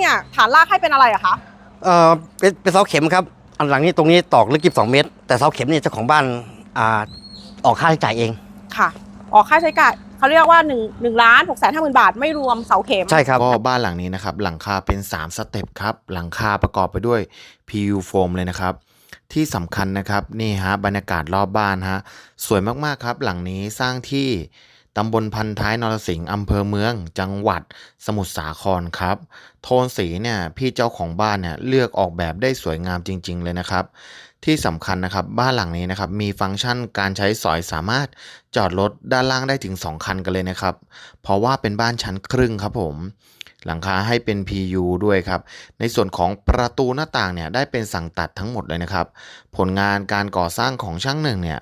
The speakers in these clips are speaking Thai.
เนี่ยฐานรากให้เป็นอะไรอะคะเอ่อเป็นเป็นเสาเข็มครับ อันหลังนี้ตรงนี้ตอกลึกกิบสองเมตร แต่เสาเข็มเนี่ยเจ้าของบ้านอ่าออกค่าใช้จ่ายเอง ค่ะ ออกค่าใช้จ่ายเขาเรียกว่า1นึ่งหนึ่งล้านหกแสนห้าหมื่นบาท ไม่รวมเสาเข็ม ใช่ครับ ก็บ้านหลังนี้นะครับ หลังคาเป็น 3 สเต็ปครับ หลังคาประกอบไปด้วย PU โฟมเลยนะครับ ที่สำคัญนะครับ นี่ฮะบรรยากาศรอบบ้านฮะ สวยมากๆครับ หลังนี้สร้างที่ ตำบลพันท้ายนรสิงห์อำเภอเมือง จังหวัดสมุทรสาครครับ โทนสีเนี่ยพี่เจ้าของบ้านเนี่ยเลือกออกแบบได้สวยงามจริง ๆ เลยนะครับ ที่สำคัญนะครับบ้านหลังนี้นะครับมีฟังก์ชันการใช้สอยสามารถจอดรถด้านล่างได้ถึง 2 คันกันเลยนะครับ เพราะว่าเป็นบ้านชั้นครึ่งครับผมหลังคาให้เป็น PU ด้วยครับ ในส่วนของประตูหน้าต่างเนี่ยได้เป็นสั่งตัดทั้งหมดเลยนะครับ ผลงานการก่อสร้างของช่างหนึ่งเนี่ย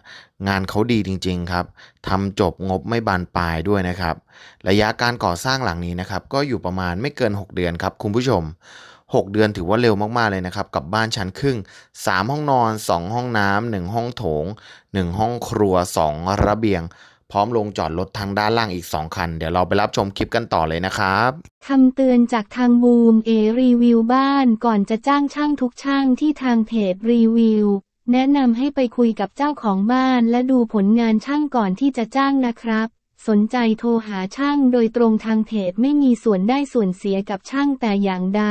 งานเขาดีจริง ๆ ครับทำจบงบไม่บานปลายด้วยนะครับ ระยะการก่อสร้างหลังนี้นะครับ ก็อยู่ประมาณไม่เกิน 6 เดือนครับ คุณผู้ชม 6 เดือนถือว่าเร็วมากๆเลยนะครับ กับบ้านชั้นครึ่ง 3 ห้องนอน 2 ห้องน้ำ1ห้องโถง 1 ห้องครัว 2 ระเบียง พร้อมลงจอดรถทางด้านล่างอีก 2 คัน เดี๋ยวเราไปรับชมคลิปกันต่อเลยนะครับคำเตือนจากทางบูมเอรีวิวบ้านก่อนจะจ้างช่างทุกช่างที่ทางเพจรีวิว แนะนำให้ไปคุยกับเจ้าของบ้านและดูผลงานช่างก่อนที่จะจ้างนะครับ สนใจโทรหาช่างโดยตรงทางเพจไม่มีส่วนได้ส่วนเสียกับช่างแต่อย่างใด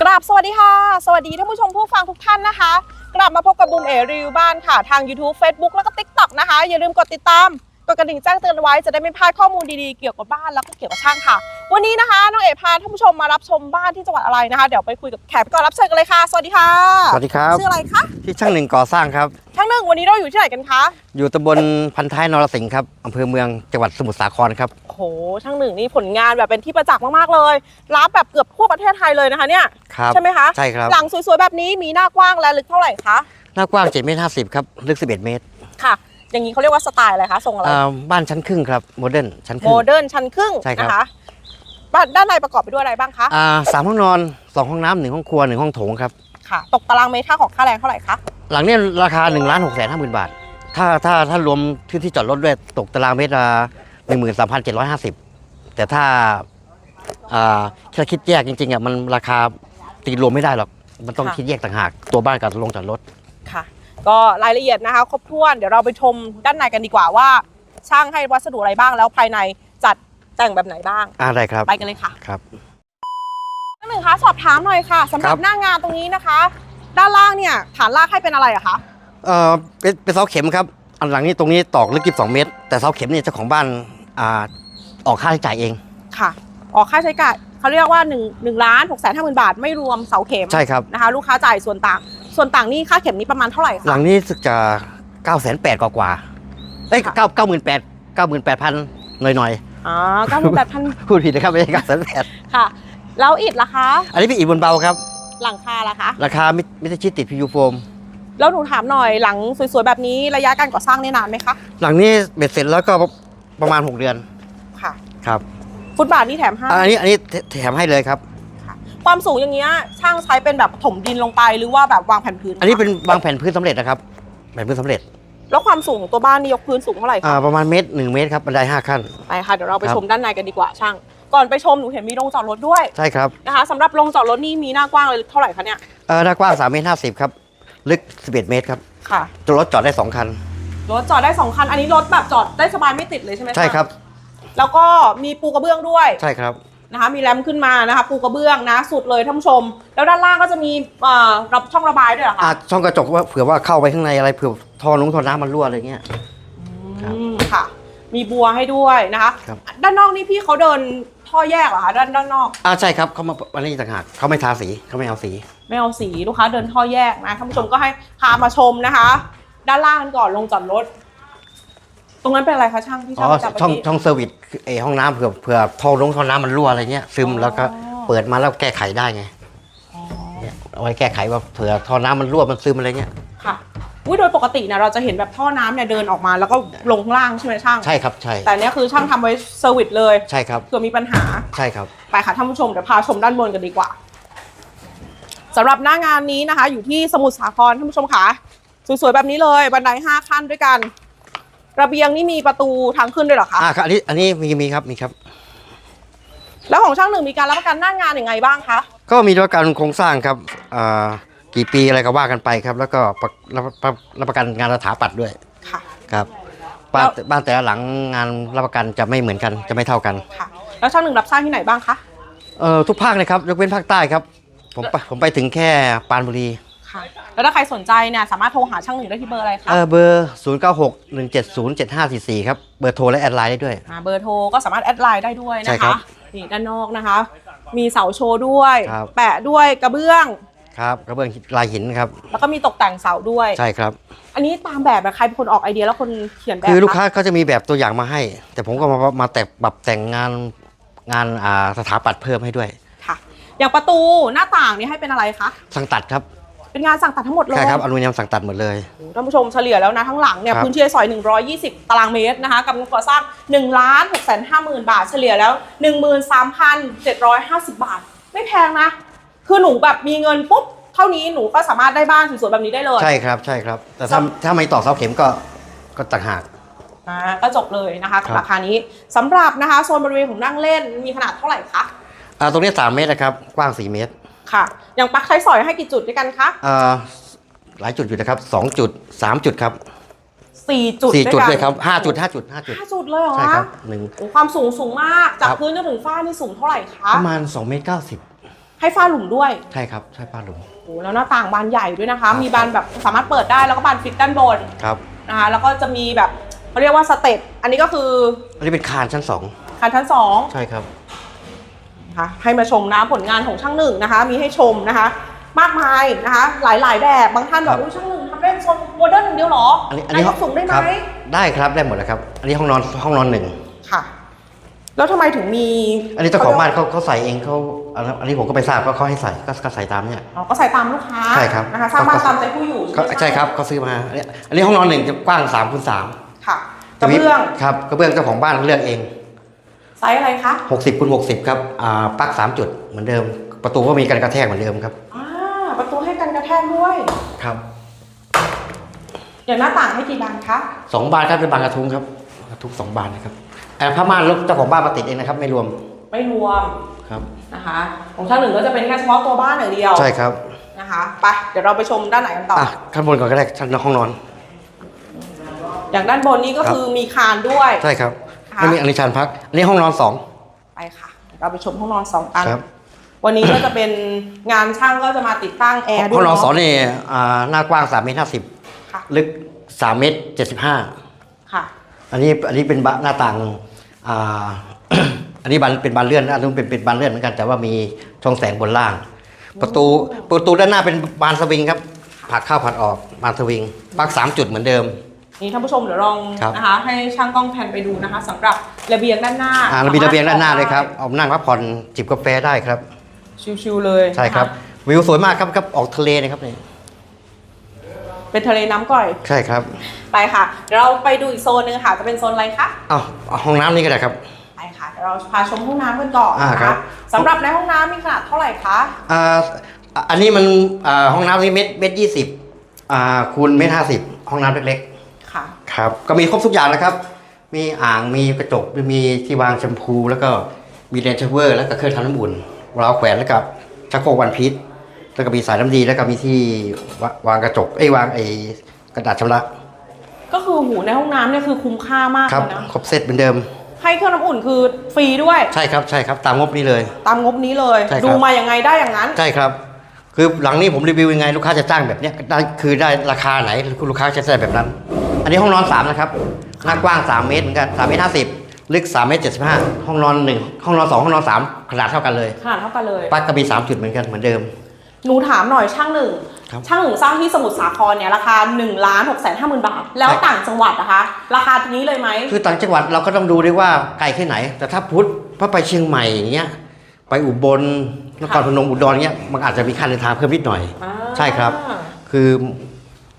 กราบสวัสดีค่ะ สวัสดีท่านผู้ชมผู้ฟังทุกท่านนะคะ กลับมาพบกับบูมเอรีวิวบ้านค่ะ ทาง YouTube Facebook แล้วก็ TikTok นะคะ อย่าลืมกดติดตาม ดกระดิ่งแจ้งเตือนไว้จะได้ไม่พลาดข้อมูลดีๆเกี่ยวกับบ้านแล้วก็เกี่ยวกับช่างค่ะ วันนี้นะคะน้องเอ๋พาท่านผู้ชมมารับชมบ้านที่จังหวัดอะไรนะคะ เดี๋ยวไปคุยกับแขกก่อนรับเชิญกันเลยค่ะ สวัสดีค่ะสวัสดีครับชื่ออะไรคะที่ช่างหนึ่งก่อสร้างครับช่างหนึ่งวันนี้เราอยู่ที่ไหนกันคะอยู่ตำบลพันท้ายนรสิงห์ครับอำเภอเมืองจังหวัดสมุทรสาครครับโอ้โหช่างหนึ่งนี่ผลงานแบบเป็นที่ประจักษ์มากๆเลย รับแบบเกือบทั่วประเทศไทยเลยนะคะเนี่ยครับใช่ไหมคะใช่ครับหลังสวยๆแบบนี้มีหน้ากว้างและลึกเท่าไหร่คะหน้ากว้าง7เมตร50ครับลึก 11 เมตรค่ะ อย่างนี้เขาเรียกว่าสไตล์อะไรคะทรงอะไรอ่าบ้านชั้นครึ่งครับโมเดิร์นชั้นคโมรึ่ง เดิร์นชั้นครึ่งใช่ครับ นะคะบ้านด้านในประกอบไปด้วยอะไรบ้างคะอ่าสามห้องนอนสองห้องน้ำหนึ่งห้องครัวหนึ่งห้องโถงครับ ค่ะ ตกตารางเมตรค่าของค่าแรงเท่าไหร่คะหลังเนี้ราคา1นึ่งล้านหกแสนห้าหมื่นบาท ถ้าถ้าถ้ารวมที่ที่จอดรถด้วยตกตารางเมตรละหนึ่งหมื่นสามพันเจ็ดร้อยห้าสิบแต่ถ้าอ่าถ้าคิดแยกจริงๆอะมันราคาตีรวมไม่ได้หรอก มันต้องคิดแยกต่างหาก ตัวบ้านกับโรงจอดรถค่ะ ก็รายละเอียดนะคะ ครบถ้วนเดี๋ยวเราไปชมด้านในกันดีกว่าว่า ช่างให้วัสดุอะไรบ้างแล้วภายในจัดแต่งแบบไหนบ้าง อ่าได้ครับไปกันเลยค่ะครับท่านหนึ่งคะสอบถามหน่อยค่ะสำหรัครับบ หน้างานตรงนี้นะคะ ด้านล่างเนี่ยฐานรากให้เป็นอะไรอะคะเอ่อเป็นเป็นเสาเข็มครับ อันหลังนี้ตรงนี้ตอกลึกกิบสองเมตร แต่เสาเข็มเนี่ยเจ้าของบ้านอ่าออกค่าใช้จ่ายเอง ค่ะ ออกค่าใช้จ่ายเขาเรียกว่า1นึ่งหนึ่งล้านหกแสนห้าหมื่นบาทไม่รวมเสาเข็มใช่ครับ นะคะ ลูกค้าจ่ายส่วนต่าง ส่วนต่างนี่ค่าเข็มนี้ประมาณเท่าไหร่คะหลังนี้รู้สึกจะ9ก้าแสนแปดกว่าๆเอ้ยค่ะเก้าเก้าหมื่นแปดเก้าหมื่นแปดพันหน่อยอ๋อเก้าหมื่นแปดพันๆ พูดผิดนะครับไม่ใช่เก้าแสนแปดค่ะ แล้วอิฐล่ะคะ อันนี้เป็นอิฐบนเบาครับ หลังคาล่ะคะ ราคามิมิตรชิดติดพียูโฟม แล้วหนูถามหน่อยหลังสวยๆแบบนี้ระยะการก่อสร้างเนี่ยนานไหมคะหลังนี้เบ็ดเสร็จแล้วก็ประมาณ 6 เดือนค่ะ ครับฟุตบาทนี่แถมให้อันนี้อันนี้แถมให้เลยครับ ความสูงอย่างเงี้ยช่างใช้เป็นแบบถมดินลงไปหรือว่าแบบวางแผ่นพื้นคะอันนี้เป็นวางแผ่นพื้นสำเร็จนะครับแผ่นพื้นสำเร็จ แล้วความสูงของตัวบ้านนี่ยกพื้นสูงเท่าไหร่อ่าคะประมาณเมตรหนึ่งเมตรครับบันไดห้าขั้น ไปค่ะเดี๋ยวเราไปครับ ชมด้านในกันดีกว่าช่าง ก่อนไปชมหนูเห็นมีโรงจอดรถด้วยใช่ครับนะคะสำหรับโรงจอดรถนี่มีหน้ากว้างเลยเท่าไหร่คะเนี่ยเออหน้ากว้าง3เมตร50ครับลึก11เมตรครับค่ะตัวรถจอดได้2คัน รถจอดได้สองคันอันนี้รถแบบจอดได้สบายไม่ติดเลยใช่ไหมะใช่ครับแล้วก็มีปูกระเบื้องด้วย ใช่ครับ นะคะ มีแรมขึ้นมานะคะ ปูกระเบื้องนะ สุดเลยท่านผู้ชม แล้วด้านล่างก็จะมีเอ่อรับช่องระบายด้วยเหรออ่าคะช่องกระจกว่าเผื่อว่าเข้าไปข้างในอะไรเผื่อท่อนุ้งท่อน้ำมันรั่วอะไรเงี้ย ครับอืมค่ะ มีบัวให้ด้วยนะคะ ครับ ด้านนอกนี่พี่เขาเดินท่อแยกเหรอคะด้านด้านนอก อ่าใช่ครับเขามาอันนี้ต่างหากเขาไม่ทาสีเขาไม่เอาสี ไม่เอาสีลูกค้าเดินท่อแยกนะท่านผู้ชมก็ให้พามาชมนะคะ ด้านล่างกันก่อนลงจอดรถ ตรงนั้นเป็นอะไรคะช่างที่อ๋ช่างอประจำช่องเมื่อกี้ช่องเซอร์วิสคือไอห้องน้ำเผื่อเผื่อท่อลงท่อน้ำมันรั่วอะไรเงี้ยซึมอ๋อแล้วก็เปิดมาแล้วแก้ไขได้ไงอ๋อเนี่ยเอาไว้แก้ไขว่าเผื่อท่อน้ำมันรั่วมันซึมอะไรเงี้ยค่ะอุ้ยโดยปกติเนี่ยเราจะเห็นแบบท่อน้ำเนี่ยเดินออกมาแล้วก็ลงข้างล่างใช่ไหมช่าง ใช่ครับใช่แต่เนี้ยคือช่างทำไว้เซอร์วิสเลยใช่ครับเผื่อมีปัญหา ใช่ครับ ไปค่ะท่านผู้ชมเดี๋ยวพาชมด้านบนกันดีกว่าสำหรับหน้างานนี้นะคะ อยู่ที่สมุทรสาครท่านผู้ชมค่ะสวยๆแบบนี้เลยบันไดห้าขั้นด้วยกัน ระเบียงนี่มีประตูทางขึ้นด้วยเหรอคะอ่าครับอันนี้อันนี้มีมีครับมีครับ แล้วของช่างหนึ่งมีการรับประกันหน้างานยังไงบ้างคะก็มีประกันโครงสร้างครับอ่ากี่ปีอะไรก็ว่ากันไปครับ แล้วก็ประรับรับรับประกันงานสถาปัตย์ด้วยค่ะ ครับบ้านแล้ว บ้านแต่ละหลังงานรับประกันจะไม่เหมือนกันจะไม่เท่ากันค่ะ แล้วช่างหนึ่งรับสร้างที่ไหนบ้างคะเอ่อทุกภาคเลยครับยกเว้นภาคใต้ครับ ผมไปผมไปถึงแค่ปรานบุรีค่ะ แล้วถ้าใครสนใจเนี่ยสามารถโทรหาช่างหนึ่งได้ที่เบอร์อะไรคะเออเบอร์ 0 9 6 1 7 0 7 5 4 4 ครับ เบอร์โทรและแอดไลน์ได้ด้วย อ่าเบอร์โทรก็สามารถแอดไลน์ได้ด้วยใช่นะครัคะบนี่ด้านนอกนะคะ มีเสาโชว์ด้วย ครับ แปะด้วยกระเบื้อง ครับกระเบื้องลายหินครับ แล้วก็มีตกแต่งเสาด้วย ใช่ครับ อันนี้ตามแบบนะใครเป็นคนออกไอเดียแล้วคนเขียนแบบคือลูกค้าะเขาจะมีแบบตัวอย่างมาให้ แต่ผมก็มามาแต่งปรับแต่งงานงานอ่าสถาปัตย์เพิ่มให้ด้วย ค่ะ อย่างประตูหน้าต่างนี่ให้เป็นอะไรคะ สั่งตัดครับ เป็นงานสั่งตัดทั้งหมดเลยใช่ครับอลูมิเนียมสั่งตัดหมดเลยท่านผู้ชมเฉลี่ยแล้วนะทั้งหลังเนี่ยครับพื้นที่ซอย 120 ตารางเมตรนะคะกับงบก่อสร้าง1ล้าน6 5 0 0 0 0 บาท เฉลี่ยแล้ว 13,750 บาท ไม่แพงนะ คือหนูแบบมีเงินปุ๊บเท่านี้หนูก็สามารถได้บ้านสวยๆแบบนี้ได้เลยใช่ครับใช่ครับ แต่ถ้าถ้าไม่ต่อเสาเข็มก็ก็ต่างหากอ่าก็จบเลยนะคะกับครับราคานี้สำหรับนะคะโซนบริเวณของนั่งเล่นมีขนาดเท่าไหร่คะอ่าตรงนี้ 3 เมตรนะครับกว้าง 4 เมตร ค่ะ อย่างปลั๊กใช้สอยให้กี่จุดด้วยกันคะอ่าหลายจุดอยู่นะครับ2จุด3จุดครับ4จุด4จุดกันเลยครับ5จุด5จุด5จุดห้าจุดเลยเหรอใช่คคะรับหนึ่งโอ้ความสูงสูงมากจากครับพื้นจนถึงฝ้านี่สูงเท่าไหร่คะประมาณ2เมตร90ให้ฝ้าหลุมด้วย ใช่ครับใช่ป้าหลุมโอ้แล้วหน้าต่างบานใหญ่ด้วยนะคะครับมีบานแบบสามารถเปิดได้แล้วก็บานฟิกด้านบนครับนะคะแล้วก็จะมีแบบเขาเรียกว่าสเต็ปอันนี้ก็คืออันนี้เป็นคานชั้นคานชั้นสอง2ใช่ครับ นะคะให้มาชมนะผลงานของช่างหนึ่งนะคะ มีให้ชมนะคะ มากมายนะคะ หลายๆแบบบางท่านบอครักบว่าช่างหนึ่งทำได้โซนโมเดิร์นอย่างเดียวเหรออันนี้อันนายนี้กสูงได้ไหมครับได้ครับได้หมดแล้วครับ อันนี้ห้องนอนห้องนอนหนึ่งค่ะ แล้วทำไมถึงมี อันนี้เจ้าของบ้านเขาเขาใส่เองเขาอันอันนี้ผมก็ไปทราบก็เขาให้ใส่ก็ก็ใส่ตามเนี่ยอ๋อก็ใส่ตามลูกค้าใช่ครับนะคะสร้างบ้านเขาตามใจผู้อยู่เขาไหมะใช่ครับเขาซื้อมาอันนี้อันนี้ห้องนอนหนึ่งจะกว้าง3คูณ3ค่ะกระเบื้องครับกระเบื้องเจ้าของบ้านเลือกเอง ไซส์อะไรคะ60คูณ60 ครับอ่าปลั๊ก3จุดเหมือนเดิม ประตูก็มีกันกระแทกเหมือนเดิมครับอ่าประตูให้กันกระแทกด้วยครับอย่างหน้าต่างให้กี่บานคะสองบานครับเป็นบานกระทุ้งครับกระทุ้งสองบานนะครับแต่ผ้าม่านลูกเจ้าของบ้านมาติดเองนะครับ ไม่รวมไม่รวมครับนะคะของช่างหนึ่งก็จะเป็นแค่เฉพาะตัวบ้านอย่างเดียวใช่ครับนะคะไปเดี๋ยวเราไปชมด้านไหนกันต่ออะขั้นบนก่อนก็ได้ชั้นห้องนอน อย่างด้านบนนี้ก็ครับคือมีคานด้วยใช่ครับ ค่ะไม่มีอันนี้ชานพักอันนี้ห้องนอนสอง ไปค่ะ เราไปชมห้องนอนสองอัน ครับ วันนี้ก็จะเป็นงานช่างก็จะมาติดตั้งแอร์ด้วยห้องนอนสองเาะนี่อ่าหน้ากว้าง3เมตร50ค่ะลึก3เมตร75ค่ะ อันนี้อันนี้เป็นบานหน้าต่างอ่า อันนี้บานเป็นบานเลื่อนนะอันนู้นเป็นเป็นบานเลื่อนเหมือนกันแต่ว่ามีช่องแสงบนล่าง ประตูประตูด้านหน้าเป็นบานสวิงครับผลักเข้าผลักออกบานสวิงปลั๊กสามจุดเหมือนเดิม นี่ท่านผู้ชมเดี๋ยวลองครับ นะคะให้ช่างกล้องแพนไปดูนะคะสำหรับระเบียงด้านหน้าอ่าระเบียงระเบียงด้านหน้าเลยครับเอานั่งพักผ่อนจิบกาแฟได้ครับ ชิวๆเลยใช่ครับ นะะวิวสวยมากครับครับออกทะเลนะครับนี่เป็นทะเลน้ำก่อยใช่ครับไปค่ะเดี๋ยวเราไปดูอีกโซนหนึงค่ะจะเป็นโซนอะไรคะ เอาเอาห้องน้ำนี่ก็ได้ครับ ไปค่ะเดี๋ยวเราพาชมห้องน้ำกันก่อนอ่านะครัคะบ สำหรับในห้องน้ำมีขนาดเท่าไหร่คะ อ่าอันนี้มันอ่าห้องน้ำนี่เมตรเมตรยี่สิบอ่าคูณเมตรห้าสิบห้องน้ำเล็กค่ะๆ ครับ ก็มีครบทุกอย่างนะครับ มีอ่างมีกระจกมีที่วางแชมพู แล้วก็มีเลนชเวอร์ แล้วก็เครื่องทำน้ำอุ่นราวแขวนแล้วก็ชักโครกวันพีชแล้วก็มีสายน้ำดีแล้วก็มีที่วะวางกระจกเอ้ยวางไอ้กระดาษชำระก็คือหูในห้องน้ำเนี่ยคือคุ้มค่ามากครับเลยนะครบเซตเหมือนเดิม ให้เครื่องน้ำอุ่นคือฟรีด้วย ใช่ครับใช่ครับตามงบนี้เลย ตามงบนี้เลย ใช่ครับ ดูมายังไงได้อย่างนั้น ใช่ครับ คือหลังนี้ผมรีวิวยังไงลูกค้าจะจ้างแบบเนี้ยได้คือได้ราคาไหนคุณลูกค้าจะได้แบบนั้น อันนี้ห้องนอน3นะครับหน้ากว้าง 3 เมตรเหมือนกัน3เมตร50 ลึก3เมตร75 ห้องนอน 1 ห้องนอน 2 ห้องนอน 3 ขนาดเท่ากันเลยขนาดเท่ากันเลยปลั๊กก็มี3จุดเหมือนกันเหมือนเดิม หนูถามหน่อยช่างหนึ่ง ครับช่างหนึ่งสร้างที่สมุทรสาครเนี่ยราคา1นึ่งล้านหกแสนห้าหมื่นบาท แล้วใช่ ต่างจังหวัดนะคะ ราคานี้เลยไหม คือต่างจังหวัดเราก็ต้องดูด้วยว่าไกลแค่ไหน แต่ถ้าพุทธพอไปเชียงใหม่อย่างเงี้ยไปอุบลนครพนมอุดรเงี้ยมันอาจจะมีค่าเดินทางเพิ่มนิดหน่อย อ่า ใช่ครับ คือ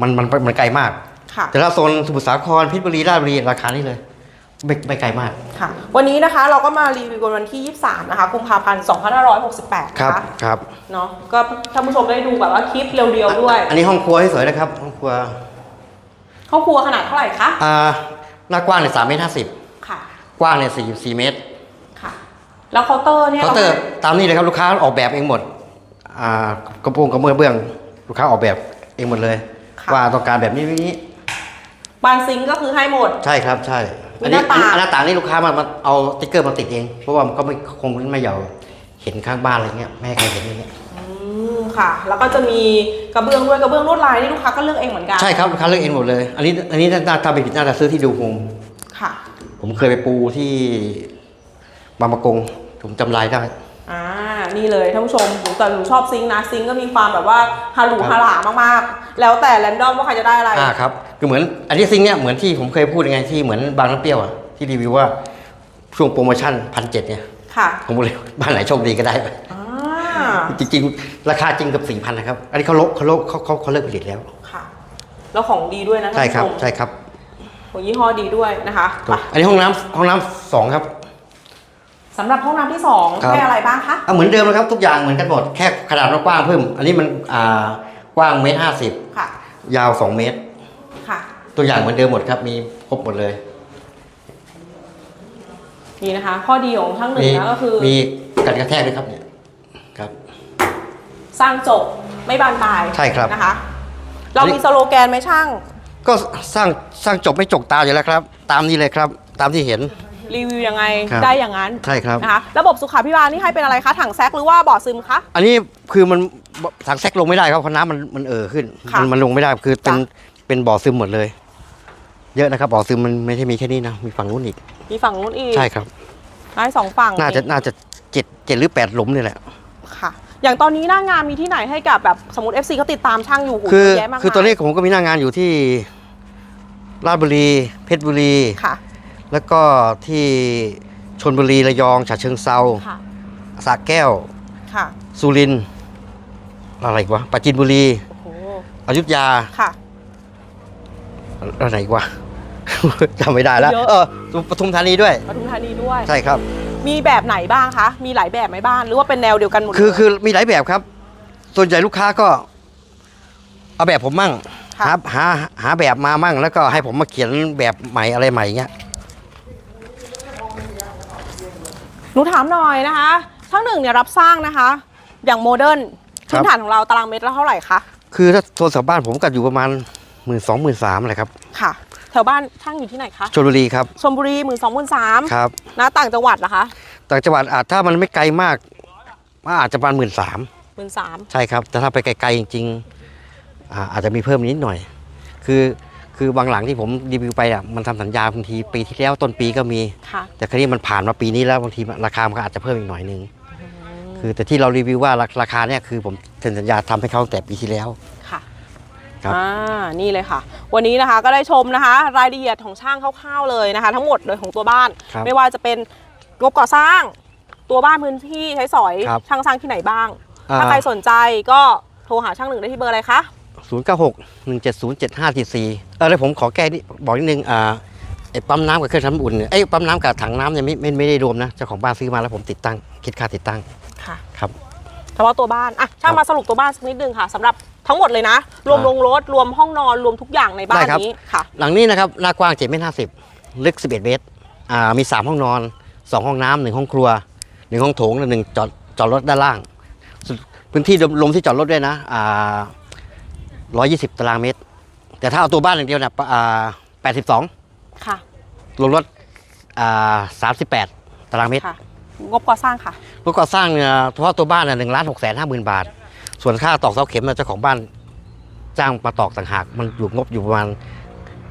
มันมันมันไกลมาก ค่ะ แต่ถ้าโซนสมุทรสาครเพชรบุรีราชบุรีราคานี้เลยไม่ไม่ไกลมากค่ะ วันนี้นะคะเราก็มารีวิวกันวันที่ 23 นะคะกุมภาพันธ์2568ครับนะคะครับเนาะก็ท่านผู้ชมได้ดูแบบว่าคลิปเรียวๆด้วย อันนี้ห้องครัวให้สวยนะครับ ห้องครัว ห้องครัวขนาดเท่าไหร่คะอ่าหน้ากว้างเนี่ยสามเมตรห้าสิบค่ะ กว้างเนี่ยสี่สี่เมตรค่ะ แล้วเคาน์เตอร์เนี่ยเคาน์เตอร์ตามนี้เลยครับลูกค้าออกแบบเองหมดอ่ากระโปรงกระเบื้องเบื้องลูกค้าออกแบบเองหมดเลย ว่าต้องการแบบนี้นี้ บานซิงก์ก็คือให้หมด ใช่ครับใช่มีอันหนี้น้าต่าง อันหน้าต่างนี่ลูกค้ามามาเอาสติ๊กเกอร์มาติดเอง เพราะว่ามันก็ไม่คงไม่อยากเห็นข้างบ้านอะไรเงี้ยไม่ให้ใครเห็นอย่างเงี้ยอืมค่ะ แล้วก็จะมีกระเบื้องด้วยกระเบื้องลวดลายนี่ลูกค้าก็เลือกเองเหมือนกันใช่ครับลูกค้าเลือกเองหมดเลย อันนี้อันนี้ถ้าถ้าไปผิดน่าจะซื้อที่ดูโฮมค่ะ ผมเคยไปปูที่บางประกงผมจำลายได้ อ่า นี่เลยท่านผู้ชมหนูแต่หนูชอบซิงค์นะ ซิงค์ก็มีความแบบว่าฮาหรูครับฮาหลามากๆ แล้วแต่แรนดอมว่าใครจะได้อะไร อ่าครับ คือเหมือนอันนี้ซิงค์เนี่ยเหมือนที่ผมเคยพูดยังไงที่เหมือนบางน้ำเปรี้ยวอะที่รีวิวว่าช่วงโปรโมชั่นพันเจ็ดเนี่ยค่ะผมบอกเลยบ้านไหนโชคดีก็ได้ไปอ่าจริงๆ ราคาจริงเกับสี่พันนะครับ อันนี้เขาลดเขาลดเขาเขาเขาเลิกผลิตแล้วค่ะแล้วของดีด้วยนะท่านใช่ครับผู้ชมใช่ครับของยี่ห้อดีด้วยนะคะไปอันนี้ห้องน้ำห้องน้ำสองครับสำหรับห้องน้ำที่สองครับให้อะไรบ้างคะอะเหมือนเดิมนะครับทุกอย่างเหมือนกันหมดแค่ขนาดมันกว้างเพิ่ม อันนี้มันอ่ากว้างเมตรห้าสิบค่ะยาวสองเมตรค่ะ ตัวอย่างเหมือนเดิมหมดครับ มีครบหมดเลย นี่นะคะ ข้อดีของช่างหนึ่งมีนะก็คือ มีกันกระแทกด้วยครับเนี่ยครับ สร้างจบไม่บานปลายใช่ครับ นะคะ เรามีสโลแกนไหมช่าง ก็สร้างสร้างจบไม่จกตาอยู่แล้วครับ ตามนี้เลยครับ ตามที่เห็น รีวิวยังไงครับ ได้อย่างนั้นใช่ครับ นะคะ ระบบสุขาพิบาลนี่ให้เป็นอะไรคะ ถังแซกหรือว่าบ่อซึมคะ อันนี้คือมันถังแซกลงไม่ได้ครับเพราะน้ำมันมันเอ่อขึ้นค่ะมันมันลงไม่ได้คือเป็นจ้ะ เป็นบ่อซึมหมดเลย เยอะนะครับบ่อซึมมันไม่ใช่มีแค่นี้นะมีฝั่งนู้นอีก มีฝั่งนู้นอีกใช่ครับได้สองฝั่งน่าจะน่าจะเจ็ดเจ็ดหรือแปดหลุมนี่แหละค่ะ อย่างตอนนี้หน้างานมีที่ไหนให้กับแบบสมมติ FC เขาติดตามช่างอยู่หูคือเยอะแยะมากคือตอนนี้มายผมก็มีหน้างานอยู่ที่ราชบุรี เพชรบุรี ค่ะ แล้วก็ที่ชนบุรีระยองฉะเชิงเซาค่ะ สระแก้ว ค่ะ สุรินทร์อะไรอีกวะปราจีนบุรีโอ้โหอยุธยา ค่ะ อะไรอีกวะ จำไม่ได้แล้วเยอะ เออปทุมธานีด้วย ปทุมธานีด้วย ใช่ครับ มีแบบไหนบ้างคะ มีหลายแบบไหมบ้าน หรือว่าเป็นแนวเดียวกันหมดเลย คือคือมีหลายแบบครับ ส่วนใหญ่ลูกค้าก็ เอาแบบผมมั่งค่ะ หาหาหาแบบมามั่ง แล้วก็ให้ผมมาเขียนแบบใหม่อะไรใหม่เงี้ย หนูถามหน่อยนะคะช่างหนึ่งเนี่ยรับสร้างนะคะ อย่างโมเดิร์นครับ พื้นฐานของเราตารางเมตรละเท่าไหร่คะ คือถ้าโซนแถวบ้านผมก็อยู่ประมาณ หมื่นสองหมื่นสามเลยครับ ค่ะ แถวบ้านช่างอยู่ที่ไหนคะชลบุรีครับชลบุรีหมื่นสองหมื่นสามครับนะต่างจังหวัดนะคะต่างจังหวัดอาจถ้ามันไม่ไกลมากว่าอาจจะประมาณหมื่นสามหมื่นสามใช่ครับแต่ถ้าไปไกลๆจริงๆอ่าอาจจะมีเพิ่มนิดหน่อย คือคือบางหลังที่ผมรีวิวไปอะมันทำสัญญาบางทีปีที่แล้วต้นปีก็มี ค่ะแต่คราวนี้มันผ่านมาปีนี้แล้วบางทีราคามันก็อาจจะเพิ่มอีกหน่อยนึงคือแต่ที่เรารีวิวว่าราราคาเนี่ยคือผมเซ็นสัญญาทำให้เขาตั้งแต่ปีที่แล้ว ค่ะครับอ่านี่เลยค่ะ วันนี้นะคะก็ได้ชมนะคะ รายละเอียดของช่างคร่าวๆเลยนะคะ ทั้งหมดเลยของตัวบ้าน ครับไม่ว่าจะเป็นงบก่อสร้าง ตัวบ้านพื้นที่ใช้สอยครับช่างสร้างที่ไหนบ้าง อ่า ถ้าใครสนใจก็โทรหาช่างหนึ่งได้ที่เบอร์อะไรคะ ศูนย์เก้าหกหนึ่งเจ็ดศูนย์เจ็ดห้าสี่สี่เออแล้วผมขอแก้นิดบอกนิดนึงอ่าไอ้ปั๊มน้ำกับเครื่องทำน้ำอุ่นเนี่ยไอ้ยปั๊มน้ำกับถังน้ำเนี่ยไม่ไม่ไม่ได้รวมนะเจ้าของบ้านซื้อมาแล้วผมติดตั้ง คิดค่าติดตั้งค่ะ ครับ เฉพาะตัวบ้านอะช่างครับมาสรุปตัวบ้านสักนิดนึงค่ะสำหรับทั้งหมดเลยนะ รวมอ่าลงรถรวมห้องนอนรวมทุกอย่างในบ้าได้นครับนี้ค่ะหลังนี้นะครับหน้ากว้าง7เมตรห้าสิบลึก 11 เมตรอ่ามี 3 ห้องนอน 2 ห้องน้ำหนึ่งห้องครัว 1 ห้องโถงและหนึ่งจอดจอดรถด้านล่างสุดพื้นที่รวมที่จอดรถด้วยนะอ่า120 ตารางเมตร แต่ถ้าเอาตัวบ้านอย่างเดียวเนี่ยอ่า82 ค่ะ รวมรถอ่า38 ตารางเมตรค่ะ งบก่อสร้างค่ะรถก่อสร้างเนี่ยเฉพาะตัวบ้านเนี่ยหนึ่งล้านหกแสนห้าหมื่นบาท ส่วนค่าตอกเสาเข็มเนี่ยเจ้าของบ้านจ้างมาตอกต่างหาก มันอยู่งบอยู่ประมาณ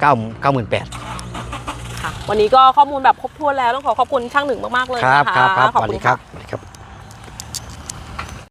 9 9 8 0 0 0ค่ะวันนี้ก็ข้อมูลแบบครบถ้วนแล้วต้องขอขอบคุณช่างหนึ่งมากๆเลยครับนะคะครับครับขสอบวัสคุดีณครัค่ะบสวัสดีครับ